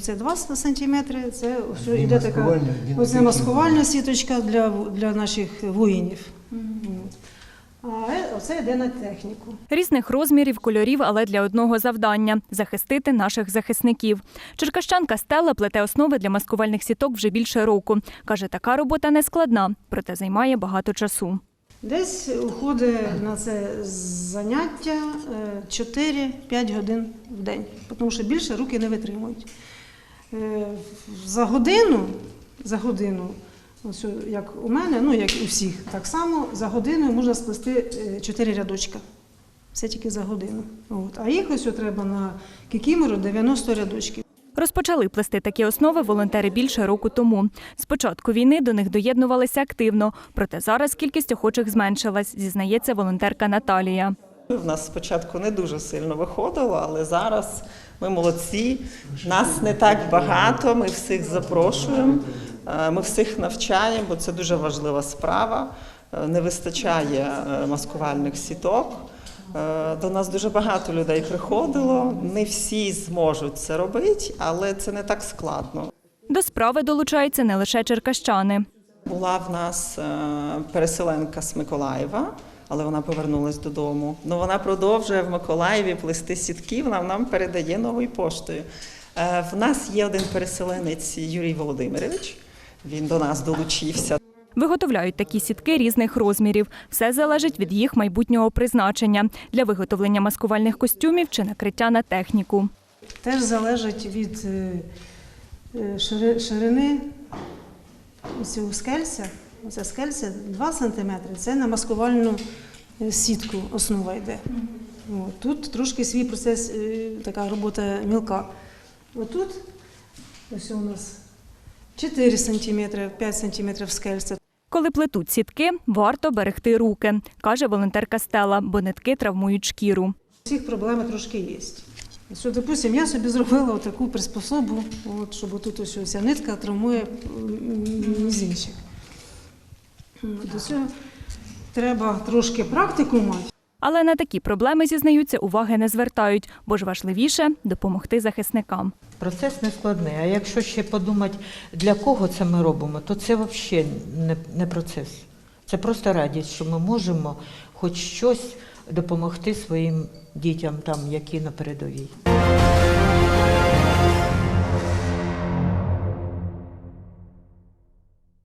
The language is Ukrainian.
Це 2 сантиметри, це ось йде така оце маскувальна сіточка для, для наших воїнів. А е- оце йде на техніку. Різних розмірів, кольорів, але для одного завдання захистити наших захисників. Черкащанка Стелла плете основи для маскувальних сіток вже більше року. Каже, така робота не складна, проте займає багато часу. Десь уходить на це заняття е, 4-5 годин в день, тому що більше руки не витримують. Е, За годину, за годину, ось як у мене, ну як і у всіх, так само за годину можна сплести 4 рядочка. Все тільки за годину. От. А їх ось треба на кікімору 90 рядочків. Розпочали плести такі основи волонтери більше року тому. З початку війни до них доєднувалися активно, проте зараз кількість охочих зменшилась, зізнається волонтерка Наталія. В нас спочатку не дуже сильно виходило, але зараз ми молодці. Нас не так багато. Ми всіх запрошуємо, е, ми всіх навчаємо, бо це дуже важлива справа. Е, Не вистачає е, маскувальних сіток. До нас дуже багато людей приходило. Не всі зможуть це робити, але це не так складно. До справи долучаються не лише черкащани. Була в нас переселенка з Миколаєва, але вона повернулась додому. Ну вона продовжує в Миколаєві плести сітки. Вона нам передає новою поштою. Е, В нас є один переселенець Юрій Володимирович. Він до нас долучився. Виготовляють такі сітки різних розмірів. Все залежить від їх майбутнього призначення для виготовлення маскувальних костюмів чи накриття на техніку. Теж залежить від е, е, шири- ширини цього скельця. Оце скельця 2 см, це на маскувальну е, сітку основа йде. От, Тут трошки свій процес, е, така робота мілка. Отут ось у нас 4 см, 5 см скельця. Коли плетуть сітки, варто берегти руки, каже волонтерка Стела, бо нитки травмують шкіру. Всіх проблеми трошки є. Що, допустим, я собі зробила таку приспособу, от, щоб тут ось ця нитка травмує мізинчик. До цього треба трошки практику мати. Але на такі проблеми зізнаються, уваги не звертають, бо ж важливіше допомогти захисникам. Процес не складний. А якщо ще подумати, для кого це ми робимо, то це взагалі не, не процес. Це просто радість, що ми можемо хоч щось допомогти своїм дітям, там, які на передовій.